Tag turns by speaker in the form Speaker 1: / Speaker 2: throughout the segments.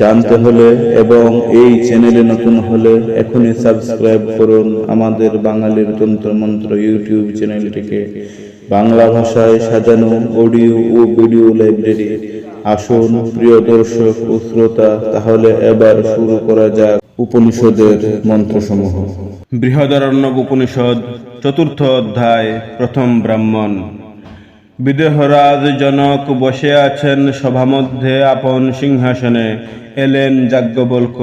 Speaker 1: জানতে হলে এবং এই চ্যানেলে নতুন হলে এখনই সাবস্ক্রাইব করুন আমাদের বাঙালির তন্ত্রমন্ত্র ইউটিউব চ্যানেলটিকে। বাংলা ভাষায় সাজানো অডিও ও ভিডিও লাইব্রেরি। আসুন প্রিয় দর্শক ও শ্রোতা, তাহলে এবার শুরু করা যাক উপনিষদের মন্ত্রসমূহ।
Speaker 2: বৃহদারণ্য উপনিষদ, চতুর্থ অধ্যায়, প্রথম ব্রাহ্মণ। বিদেহরাজ জনক বসে আছেন সভামধ্যে আপন সিংহাসনে। এলেন যাজ্ঞবল্ক।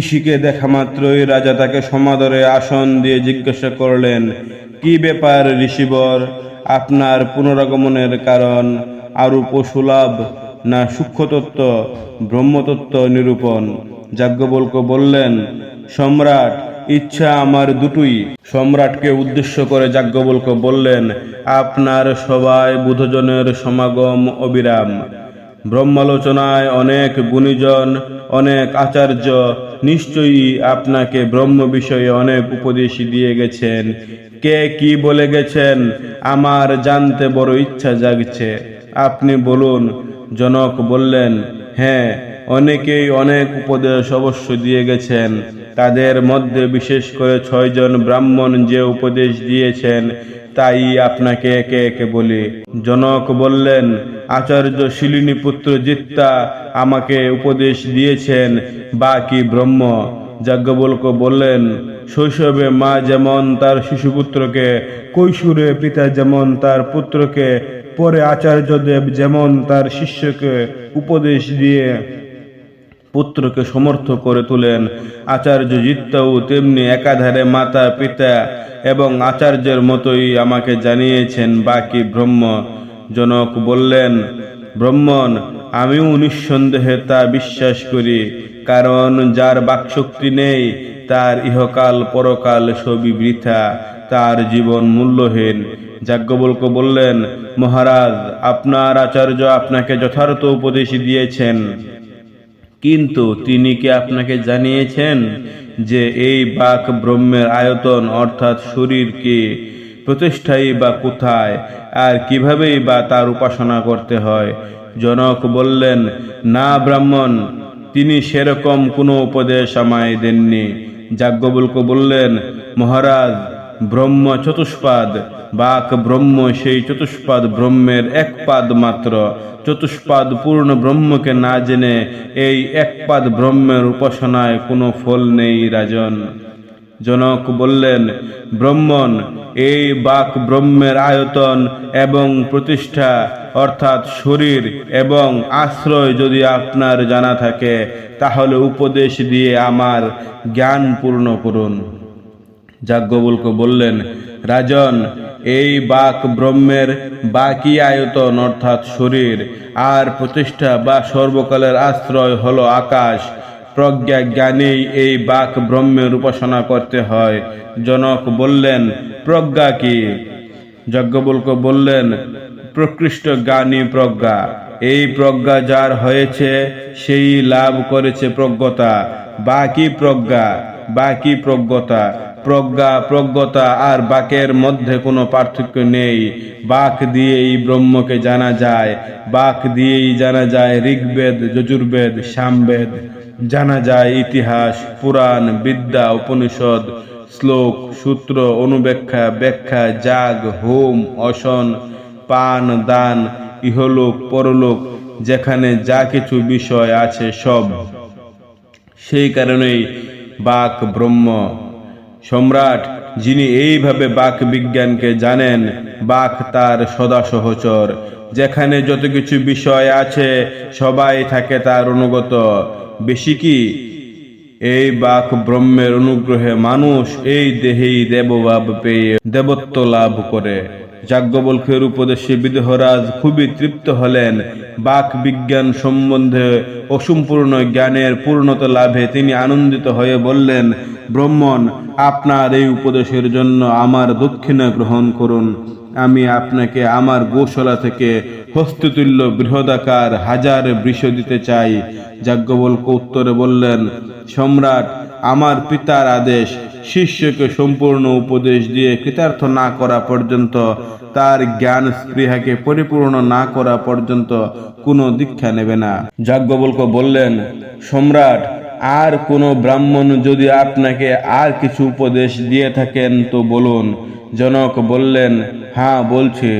Speaker 2: ঋষিকে দেখা মাত্রই রাজা তাকে সমাদরে আসন দিয়ে জিজ্ঞাসা করলেন, কি ব্যাপার ঋষিবর? আপনার পুনরাগমনের কারণ আরও পশুলাভ না সূক্ষ্মতত্ত্ব, ব্রহ্মতত্ত্ব নিরূপণ? যাজ্ঞবল্ক বললেন, সম্রাট, ইচ্ছা আমার দুটোই। সম্রাটকে উদ্দেশ্য করে যাজ্ঞবল্ক বললেন, আপনার সবাই বুধজনের সমাগম অবিরাম। ব্রহ্মালোচনায় অনেক গুণীজন, অনেক আচার্য নিশ্চয়ই আপনাকে ব্রহ্ম বিষয়ে অনেক উপদেশ দিয়ে গেছেন। কে কি বলে গেছেন? আমার জানতে বড় ইচ্ছা জাগছে। আপনি বলুন, জনক বললেন হ্যাঁ অনেকেই অনেক উপদেশ অবশ্য দিয়ে গেছেন। তাদের মধ্যে বিশেষ করে ছয়জন ব্রাহ্মণ যে উপদেশ দিয়েছেন তাই আপনাকে একে একে বলি। জনক বললেন, আচার্য শিলিনী পুত্র জিত্তা আমাকে উপদেশ দিয়েছেন, বাকি ব্রহ্ম। যাজ্ঞবল্ক বললেন, শৈশবে মা যেমন তার শিশুপুত্রকে, কৈশোরে পিতা যেমন তার পুত্রকে, পরে আচার্যদেব যেমন তার শিষ্যকে উপদেশ দিয়ে পুত্রকে সমর্থ করে তোলেন। আচার্য জিত্তাও তেমনি একাধারে মাতা পিতা এবং আচার্যের মতোই আমাকে জানিয়েছেন বাকি ব্রহ্ম জনক বললেন, ব্রহ্মণ, আমিও নিঃসন্দেহে তা বিশ্বাস করি, কারণ যার বাকশক্তি নেই, তার ইহকাল পরকাল সবই বৃথা, তার জীবন মূল্যহীন। যাজ্ঞবল্ক বললেন, মহারাজ, আপনার আচার্য আপনাকে যথার্থ উপদেশ দিয়েছেন। কিন্তু তিনি কি আপনাকে জানিয়েছেন যে এই বাক ব্রহ্মের আয়তন অর্থাৎ শরীর কি প্রতিষ্ঠাই বা কোথায়? আর কিভাবেই বা তার উপাসনা করতে হয়? জনক বললেন, না ব্রাহ্মণ, তিনি সেরকম কোনো উপদেশ আমায় দেননি। যাজ্ঞবল্ক বললেন, মহারাজ ব্রহ্ম চতুষ্পাদ, বাক ব্রহ্ম সেই চতুষ্পাদ ব্রহ্মের এক পাদ মাত্র। চতুষ্পাদ পূর্ণ ব্রহ্মকে না জেনে এই এক পাদ ব্রহ্মের উপাসনায় কোনো ফল নেই রাজন। জনক বললেন, ব্রহ্মণ, এই বাক ব্রহ্মের আয়তন এবং প্রতিষ্ঠা, অর্থাৎ শরীর এবং আশ্রয় যদি আপনার জানা থাকে, তাহলে উপদেশ দিয়ে আমার জ্ঞান পূর্ণ করুন। যাজ্ঞবল্ক বললেন, রাজন, এই বাক ব্রহ্মের বাকি আয়তন অর্থাৎ শরীর আর প্রতিষ্ঠা বা সর্বকালের আশ্রয় হল আকাশ। প্রজ্ঞা জ্ঞানেই এই বাক ব্রহ্মের উপাসনা করতে হয়। জনক বললেন, প্রজ্ঞা কি? যজ্ঞবল্ক বললেন, প্রকৃষ্ট জ্ঞানী প্রজ্ঞা, এই প্রজ্ঞা যার হয়েছে সেই লাভ করেছে প্রজ্ঞতা। বাকি প্রজ্ঞা, বাকি প্রজ্ঞতা প্রজ্ঞা, প্রজ্ঞতা আর বাকের মধ্যে কোনো পার্থক্য নেই। বাক দিয়েই ব্রহ্মকে জানা যায়, বাক দিয়েই জানা যায় ঋগ্বেদ, যজুর্বেদ, সামবেদ। জানা যায় ইতিহাস, পুরাণ, বিদ্যা, উপনিষদ, শ্লোক, সূত্র, অনুব্যাখ্যা, ব্যাখ্যা জাগ হোম, অসন, পান, দান, ইহলোক, পরলোক, যেখানে যা কিছু বিষয় আছে সব। সেই কারণেই বাক ব্রহ্ম। সম্রাট, যিনি এইভাবে বাক বিজ্ঞানকে জানেন, বাক তার সদা সহচর। যেখানে যত কিছু বিষয় আছে, সবাই থাকে তার অনুগত। বেশি কি? এই বাক ব্রহ্মের অনুগ্রহে মানুষ এই দেহেই দেবভাব পেয়ে দেবত্ব লাভ করে। যাজ্ঞবল্কের উপদেশে বিদেহরাজ খুবই তৃপ্ত হলেন। বাক বিজ্ঞান সম্বন্ধে অসম্পূর্ণ জ্ঞানের পূর্ণতা লাভে তিনি আনন্দিত হয়ে বললেন, ব্রহ্মণ, আপনার এই উপদেশের জন্য আমার দক্ষিণা গ্রহণ করুন। আমি আপনাকে আমার গোশালা থেকে হস্ততুল্য বৃহদাকার হাজার বৃষ দিতে চাই। যাজ্ঞবল্ক উত্তরে বললেন, সম্রাট আমার পিতার আদেশ শিষ্যকে সম্পূর্ণ উপদেশ দিয়ে কৃতার্থ না করা পর্যন্ত তার জ্ঞান স্পৃহাকে পরিপূর্ণ না করা পর্যন্ত কোনো দীক্ষা নেবে না। যাজ্ঞবল্ক বললেন সম্রাট আর কোনো ব্রাহ্মণ যদি আপনাকে আর কিছু উপদেশ দিয়ে থাকেন তো বলুন। জনক বললেন হ্যাঁ বলছি।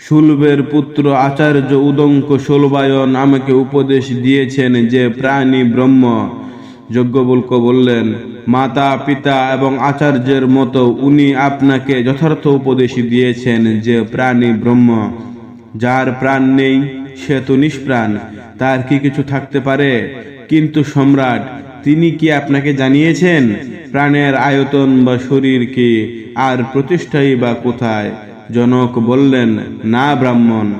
Speaker 2: শুলভের পুত্র আচার্য উদঙ্ক শোলবায়ন আমাকে উপদেশ দিয়েছেন যে প্রাণী ব্রহ্ম যজ্ঞবল্ক বললেন, মাতা, পিতা এবং আচার্যের মতো উনি আপনাকে যথার্থ উপদেশ দিয়েছেন যে প্রাণী ব্রহ্ম। যার প্রাণ নেই, সে তো নিষ্প্রাণ। তার কি কিছু থাকতে পারে? কিন্তু সম্রাট, তিনি কি আপনাকে জানিয়েছেন প্রাণের আয়তন বা শরীর কি আর প্রতিষ্ঠাই বা কোথায়? জনক বললেন, না, ব্রাহ্মণ।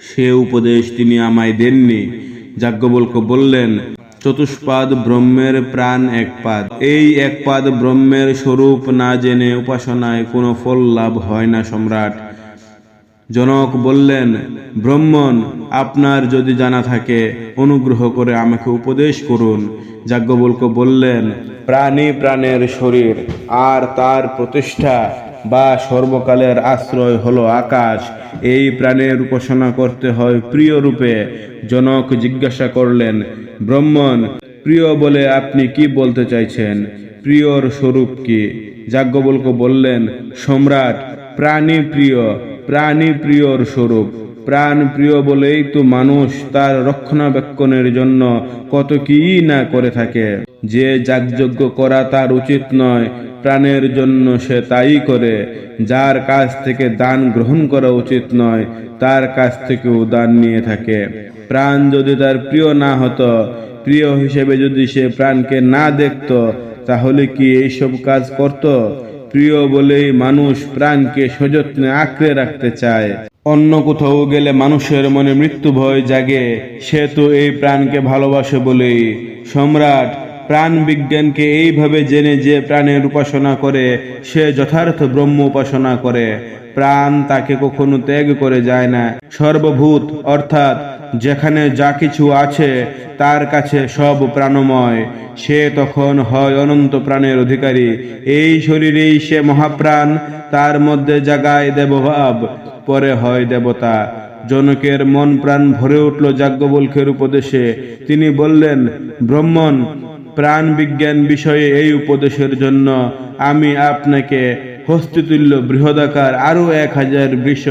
Speaker 2: সে উপদেশ তিনি আমায় দেননি। যাজ্ঞবল্ক বললেন চতুষ্পাদ ব্রহ্মের প্রাণ এক পাদ এই এক পাদ ব্রহ্মের স্বরূপ না জেনে উপাসনায় কোনো ফল লাভ হয় না সম্রাট। জনক বললেন, ব্রহ্মণ, আপনার যদি জানা থাকে, অনুগ্রহ করে আমাকে উপদেশ করুন। যাজ্ঞবল্ক বললেন, প্রাণী প্রাণের শরীর আর তার প্রতিষ্ঠা বা সর্বকালের আশ্রয় হলো আকাশ। এই প্রাণের উপাসনা করতে হয় প্রিয় রূপে। জনক জিজ্ঞাসা করলেন, ব্রহ্মণ, প্রিয় বলে আপনি কি বলতে চাইছেন? প্রিয়র স্বরূপ কি? যাজ্ঞবল্ক বললেন, সম্রাট, প্রাণী প্রিয়, প্রাণী প্রিয়র স্বরূপ। প্রাণ প্রিয় বলেই তো মানুষ তার রক্ষণাবেক্ষণের জন্য কত কি না করে থাকে। যে যাগযজ্ঞ করা তার উচিত নয়, প্রাণের জন্য সে তাই করে। যার কাছ থেকে দান গ্রহণ করা উচিত নয়, তার কাছ থেকেও দান নিয়ে থাকে। প্রাণ যদি তার প্রিয় না হতো, প্রিয় হিসেবে যদি সে প্রাণকে না দেখত, তাহলে কি এইসব কাজ করত? প্রিয় বলেই মানুষ প্রাণকে সযত্নে আঁকড়ে রাখতে চায়। অন্য কোথাও গেলে মানুষের মনে মৃত্যু ভয় জাগে। সে তো এই প্রাণকে ভালোবাসে বলেই। সম্রাট প্রাণ বিজ্ঞানকে এইভাবে জেনে যে প্রাণের উপাসনা করে, সে যথার্থ ব্রহ্ম উপাসনা করে। প্রাণ তাকে কখনো ত্যাগ করে যায় না। সর্বভূত, অর্থাৎ যেখানে যা কিছু আছে, তার কাছে সব প্রাণময়। সে তখন হয় অনন্ত প্রাণের অধিকারী। এই শরীরেই সে মহাপ্রাণ, তার মধ্যে জাগায় দেবভাব, পরে হয় দেবতা। জনকের মন প্রাণ ভরে উঠল যাজ্ঞবল্কের উপদেশে। তিনি বললেন, ব্রহ্মণ প্রাণ বিজ্ঞান বিষয়ে এই উপদেশের জন্য আমি আপনাকে হস্তিতুল্য বৃহদাকার আরও এক হাজার বৃষ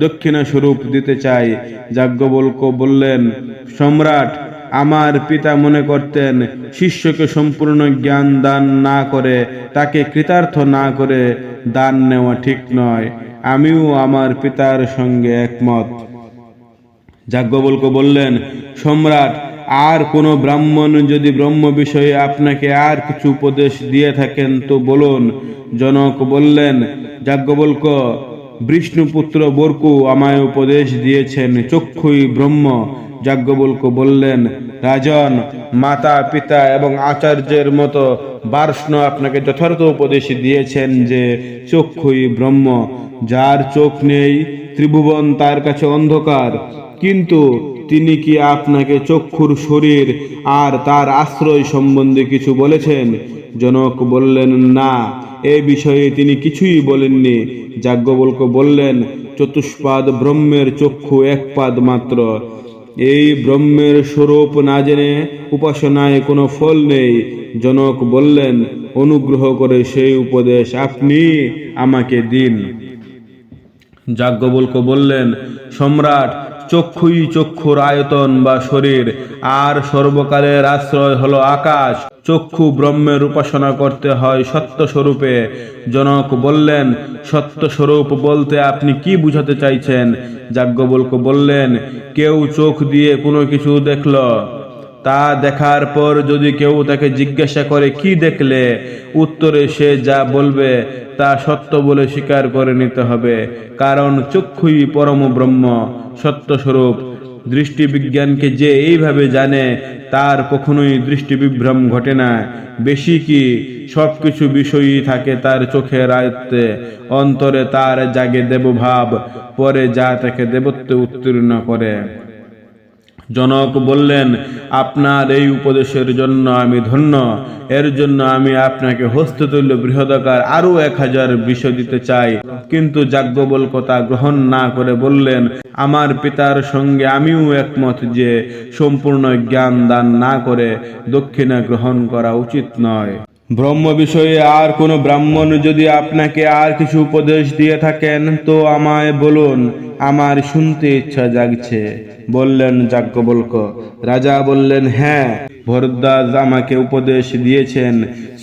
Speaker 2: দক্ষিণা স্বরূপ দিতে চাই। যাজ্ঞবল্ক বললেন, সম্রাট, আমার পিতা মনে করতেন শিষ্যকে সম্পূর্ণ জ্ঞান দান না করে, তাকে কৃতার্থ না করে দান নেওয়া ঠিক নয়। আমিও আমার পিতার সঙ্গে একমত। যাজ্ঞবল্ক বললেন, সম্রাট আর কোনো ব্রাহ্মণ যদি ব্রহ্ম বিষয়ে আপনাকে আর কিছু উপদেশ দিয়ে থাকেন, তো বলুন। জনক বললেন, যাজ্ঞবল্ক, বিষ্ণুপুত্র বরকু আমায় উপদেশ দিয়েছেন, চক্ষুই ব্রহ্ম। যাজ্ঞবল্ক বললেন, রাজন, মাতা, পিতা এবং আচার্যের মতো বার্ষ্ণ আপনাকে যথার্থ উপদেশ দিয়েছেন যে, চক্ষুই ব্রহ্ম। যার চোখ নেই, ত্রিভুবন তার কাছে অন্ধকার। কিন্তু তিনি কি আপনাকে চক্ষুর শরীর আর তার আশ্রয় সম্বন্ধে কিছু বলেছেন? জনক বললেন, না, এ বিষয়ে তিনি কিছুই বলেননি। যাজ্ঞবল্ক বললেন, চতুষ্পাদ ব্রহ্মের চক্ষু এক পাদ মাত্র। এই ব্রহ্মের স্বরূপ না জেনে উপাসনায় কোনো ফল নেই। জনক বললেন, অনুগ্রহ করে সেই উপদেশ আপনি আমাকে দিন। যাজ্ঞবল্ক বললেন, সম্রাট চক্ষুই চক্ষুর আয়তন বা শরীর, আর সর্বকালের আশ্রয় হলো আকাশ। চক্ষু ব্রহ্মের উপাসনা করতে হয় সত্য স্বরূপে জনক বললেন সত্য স্বরূপ বলতে আপনি কি বুঝাতে চাইছেন? যাজ্ঞবল্ক বললেন, কেউ চোখ দিয়ে কোনো কিছু দেখল। তা দেখার পর যদি কেউ তাকে জিজ্ঞাসা করে, কি দেখলে? উত্তরে সে যা বলবে তা সত্য বলে স্বীকার করে নিতে হবে। কারণ চক্ষুই পরম ব্রহ্ম, সত্যস্বরূপ। দৃষ্টিবিজ্ঞানকে যে এইভাবে জানে, তার কখনোই দৃষ্টি বিভ্রম ঘটে না। বেশি কি সব কিছু বিষয়ই থাকে তার চোখের আয়ত্তে। অন্তরে তার জাগে দেবভাব, পরে যা তাকে দেবত্বে উত্তীর্ণ করে। জনক বললেন, আপনার এই উপদেশের জন্য আমি ধন্য। এর জন্য আমি আপনাকে হস্ততুল্য বৃহদাকার আরও এক হাজার বিষ দিতে চাই। কিন্তু যাজ্ঞবল্ক তা গ্রহণ না করে বললেন, আমার পিতার সঙ্গে আমিও একমত যে সম্পূর্ণ জ্ঞান দান না করে দক্ষিণা গ্রহণ করা উচিত নয়। ব্রহ্ম বিষয়ে আর কোনো ব্রাহ্মণ যদি আপনাকে আর কিছু উপদেশ দিয়ে থাকেন, তো আমায় বলুন, আমার শুনতে ইচ্ছা জাগছে। বললেন যাজ্ঞবল্ক, রাজা বললেন হ্যাঁ ভরদ্বাজ আমাকে উপদেশ দিয়েছেন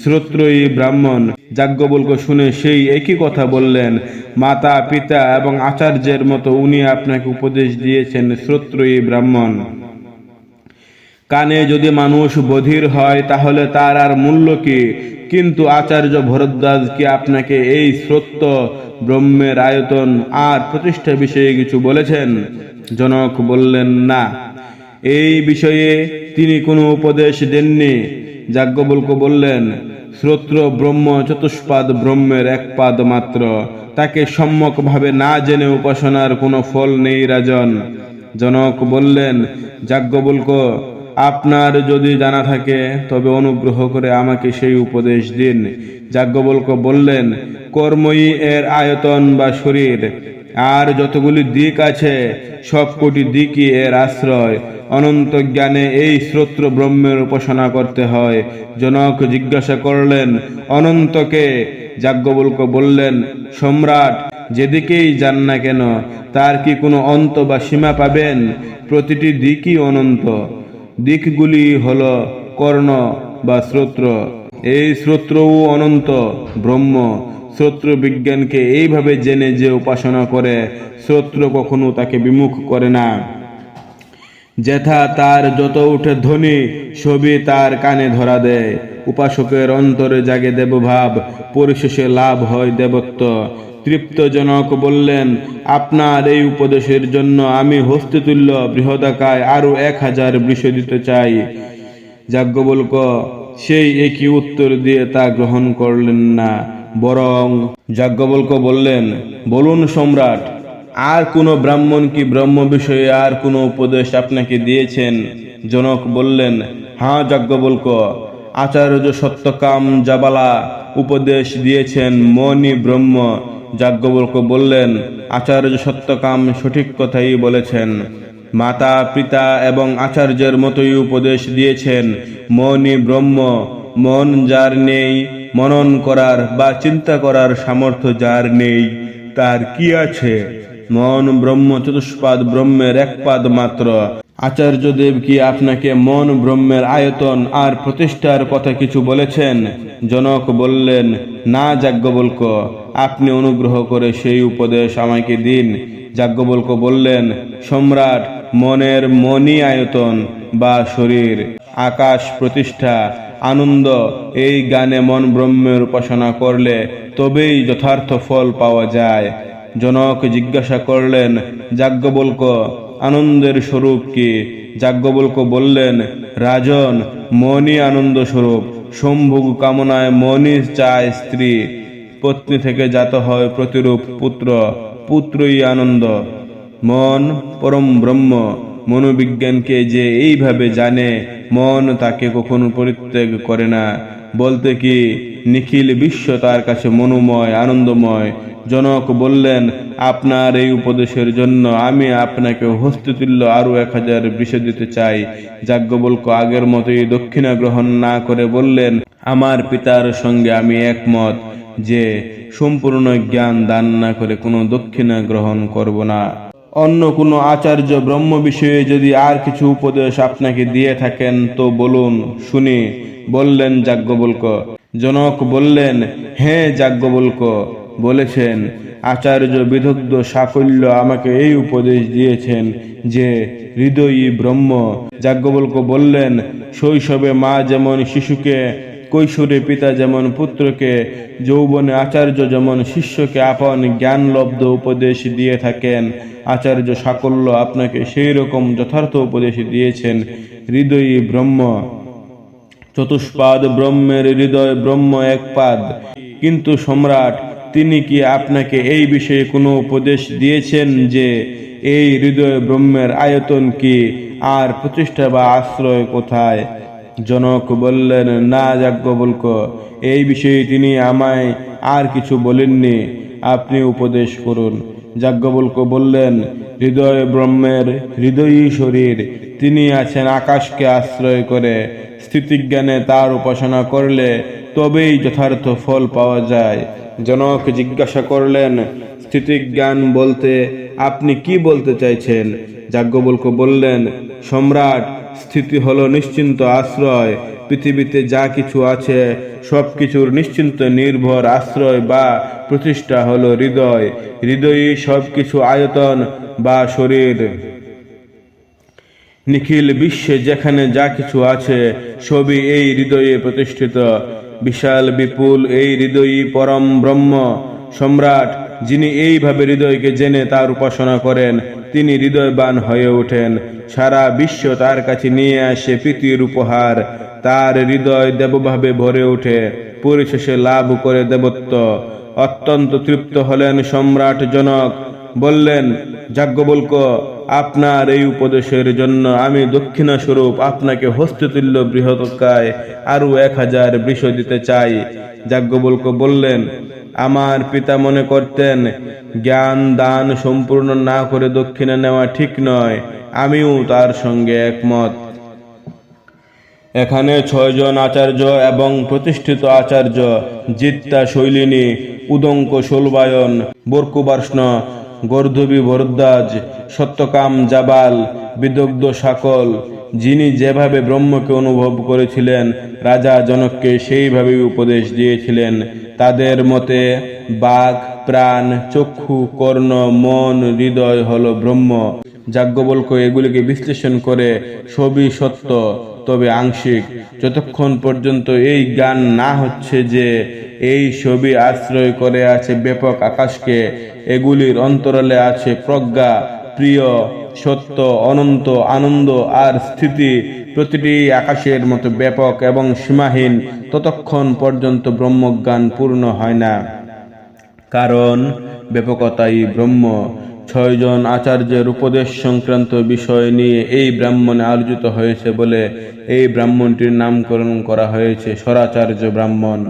Speaker 2: শ্রোত্রয়ী ব্রাহ্মণ। যাজ্ঞবল্ক শুনে সেই একই কথা বললেন, মাতা, পিতা এবং আচার্যের মতো উনি আপনাকে উপদেশ দিয়েছেন শ্রোত্রয়ী ব্রাহ্মণ। কানে যদি মানুষ বধির হয়, তাহলে তার আর মূল্য কি? কিন্তু আচার্য ভরদ্বাজ কি আপনাকে এই সত্য ব্রহ্মের আয়তন আর প্রতিষ্ঠা বিষয়ে কিছু বলেছেন? জনক বললেন, না। এই বিষয়ে তিনি কোনো উপদেশ দেননি। যাজ্ঞবল্ক বললেন, শ্রোত্র ব্রহ্ম চতুষ্পাদ ব্রহ্মের এক পাদ মাত্র। তাকে সম্যকভাবে না জেনে উপাসনার কোনো ফল নেই, রাজন। জনক বললেন, যাজ্ঞবল্ক আপনার যদি জানা থাকে, তবে অনুগ্রহ করে আমাকে সেই উপদেশ দিন। যাজ্ঞবল্ক বললেন, কর্মই এর আয়তন বা শরীর। আর যতগুলি দিক আছে, সবকটি দিকই এর আশ্রয়। অনন্ত জ্ঞানে এই শ্রোত্র ব্রহ্মের উপাসনা করতে হয়। জনক জিজ্ঞাসা করলেন, অনন্তকে? যাজ্ঞবল্ক বললেন, সম্রাট, যেদিকেই যান না কেন, তার কি কোনো অন্ত বা সীমা পাবেন? প্রতিটি দিকই অনন্ত। দিকগুলি হল কর্ণ বা শ্রোত্র। এই শ্রোত্রও অনন্ত, ব্রহ্ম। শ্রোত্র বিজ্ঞানকে এইভাবে জেনে যে উপাসনা করে, শ্রোত্র কখনো তাকে বিমুখ করে না। যেথা তার যত উঠে ধ্বনি, সবই তার কানে ধরা দেয়। উপাসকের অন্তরে জাগে দেবভাব, পরিশেষে লাভ হয় দেবত্ব। তৃপ্তজনক বললেন, আপনার এই উপদেশের জন্য আমি হস্তিতুল্য বৃহদাকায় আরও এক হাজার বৃষ দিতে চাই। যাজ্ঞবল্ক সেই একই উত্তর দিয়ে তা গ্রহণ করলেন না। বরং যাজ্ঞবল্ক বললেন, বলুন সম্রাট, আর কোনো ব্রাহ্মণ কি ব্রহ্ম বিষয়ে আর কোনো উপদেশ আপনাকে দিয়েছেন? জনক বললেন হ্যাঁ যাজ্ঞবল্ক আচার্য সত্যকাম জাবালা উপদেশ দিয়েছেন মনি ব্রহ্ম। যাজ্ঞবল্ক বললেন, আচার্য সত্যকাম সঠিক কথাই বলেছেন। মাতা, পিতা এবং আচার্যের মতোই উপদেশ দিয়েছেন। মনই ব্রহ্ম, মন যার নেই, মনন করার বা চিন্তা করার সামর্থ্য যার নেই, তার কি আছে? মন ব্রহ্ম চতুষ্পাদ ব্রহ্মের এক পাদ মাত্র। আচার্যদেব কি আপনাকে মন ব্রহ্মের আয়তন আর প্রতিষ্ঠার কথা কিছু বলেছেন? জনক বললেন না যাজ্ঞবল্ক, আপনি অনুগ্রহ করে সেই উপদেশ আমাকে দিন। যাজ্ঞবল্ক বললেন, সম্রাট, মনের মনি আয়তন বা শরীর, আকাশ প্রতিষ্ঠা, আনন্দ, এই গানে মন ব্রহ্মের উপাসনা করলে তবেই যথার্থ ফল পাওয়া যায়। জনক জিজ্ঞাসা করলেন, যাজ্ঞবল্ক, আনন্দের স্বরূপ কি? যাজ্ঞবল্ক বললেন, রাজন, মনি আনন্দ স্বরূপ সম্ভোগ কামনায় মনীষ চায় স্ত্রী। পত্নী থেকে জাত হয় প্রতিরূপ পুত্র, পুত্রই আনন্দ। মন পরম ব্রহ্ম। মনোবিজ্ঞানকে যে এইভাবে জানে, মন তাকে কখনো পরিত্যাগ করে না। বলতে কি নিখিল বিশ্ব তার কাছে মনোময়, আনন্দময়। জনক বললেন, আপনার এই উপদেশের জন্য আমি আপনাকে হস্ততুল্য আরও এক হাজার বিষয় দিতে চাই। যাজ্ঞবল্ক আগের মতোই দক্ষিণা গ্রহণ না করে বললেন, আমার পিতার সঙ্গে আমি একমত যে সম্পূর্ণ জ্ঞান দান না করে কোনো দক্ষিণা গ্রহণ করব না। অন্য কোনো আচার্য ব্রহ্ম বিষয়ে যদি আর কিছু উপদেশ আপনাকে দিয়ে থাকেন তো বলুন। শুনি বললেন যাজ্ঞবল্ক জনক বললেন হ্যাঁ যাজ্ঞবল্ক, বলেছেন, আচার্য বিদগ্ধ সাফল্য আমাকে এই উপদেশ দিয়েছেন যে, হৃদয়ী ব্রহ্ম, যাজ্ঞবল্ক বললেন, শৈশবে মা যেমন শিশুকে, কৈশোরে পিতা যেমন পুত্রকে, যৌবনে আচার্য যেমন শিষ্যকে আপন জ্ঞানলব্ধ উপদেশ দিয়ে থাকেন, আচার্য সাকল্য আপনাকে সেই রকম যথার্থ উপদেশ দিয়েছেন, হৃদয়ী ব্রহ্ম। চতুষ্পাদ ব্রহ্মের হৃদয় ব্রহ্ম এক পাদ। কিন্তু সম্রাট, তিনি কি আপনাকে এই বিষয়ে কোনো উপদেশ দিয়েছেন যে এই হৃদয় ব্রহ্মের আয়তন কি আর প্রতিষ্ঠা বা আশ্রয় কোথায়? জনক বললেন, না যাজ্ঞবল্ক এই বিষয়ে তিনি আমায় আর কিছু বলেননি। আপনি উপদেশ করুন। যাজ্ঞবল্ক বললেন, হৃদয় ব্রহ্মের হৃদয়ী শরীর। তিনি আছেন আকাশকে আশ্রয় করে। স্থিতিজ্ঞানে তার উপাসনা করলে তবেই যথার্থ ফল পাওয়া যায়। জনক জিজ্ঞাসা করলেন, স্থিতিজ্ঞান বলতে আপনি কি বলতে চাইছেন? যাজ্ঞবল্ক বললেন, সম্রাট, স্থিতি হল নিশ্চিন্ত আশ্রয়। পৃথিবীতে যা কিছু আছে, সব কিছুর নিশ্চিন্ত নির্ভর আশ্রয় বা প্রতিষ্ঠা হল হৃদয়। হৃদয়ই সব কিছু আয়তন বা শরীর। নিখিল বিশ্বে যেখানে যা কিছু আছে, সবই এই হৃদয়ে প্রতিষ্ঠিত। বিশাল, বিপুল এই হৃদয়ই পরম ব্রহ্ম। সম্রাট, যিনি এইভাবে হৃদয়কে জেনে তার উপাসনা করেন, তিনি হৃদয়বান হয়ে ওঠেন। সারা বিশ্ব তার কাছে নিয়ে আসে প্রীতির উপহার। তার হৃদয় দেবভাবে ভরে ওঠে, পরিশেষে লাভ করে দেবত্ব। অত্যন্ত তৃপ্ত হলেন সম্রাট জনক। বললেন, যাজ্ঞবল্ক আপনার এই উপদেশের জন্য আমি দক্ষিণা স্বরূপ আপনাকে হস্ততুল্য বৃহৎকায় আরও এক হাজার বৃষ দিতে চাই। যাজ্ঞবল্ক বললেন, আমার পিতা মনে করতেন, জ্ঞান দান সম্পূর্ণ না করে দক্ষিণা নেওয়া ঠিক নয়। আমিও তার সঙ্গে একমত। এখানে ছয়জন আচার্য এবং প্রতিষ্ঠিত আচার্য, জিত্তা শৈলিনী, উদঙ্ক শোলবায়ন, বর্কুবার্ষ্ণ গর্ধবী ভরদ্বাজ সত্যকাম জাবাল, বিদগ্ধ সাকল, যিনি যেভাবে ব্রহ্মকে অনুভব করেছিলেন, রাজা জনককে সেইভাবেই উপদেশ দিয়েছিলেন। তাদের মতে, বাঘ, প্রাণ, চক্ষু, কর্ণ, মন, হৃদয় হল ব্রহ্ম। যাজ্ঞবল্ক এগুলিকে বিশ্লেষণ করে, সবই সত্য। তবে আংশিক, যতক্ষণ পর্যন্ত এই জ্ঞান না হচ্ছে যে এই ছবি আশ্রয় করে আছে ব্যাপক আকাশকে, এগুলির অন্তরালে আছে প্রজ্ঞা, প্রিয়, সত্য, অনন্ত, আনন্দ আর স্থিতি। প্রতিটি আকাশের মতো ব্যাপক এবং সীমাহীন, ততক্ষণ পর্যন্ত ব্রহ্মজ্ঞান পূর্ণ হয় না। কারণ ব্যাপকতাই ব্রহ্ম। ছয়জন আচার্যের উপদেশ সংক্রান্ত বিষয় নিয়ে এই ব্রাহ্মণে আলোচিত হয়েছে বলে এই ব্রাহ্মণটির নামকরণ করা হয়েছে স্বরাচার্য ব্রাহ্মণ।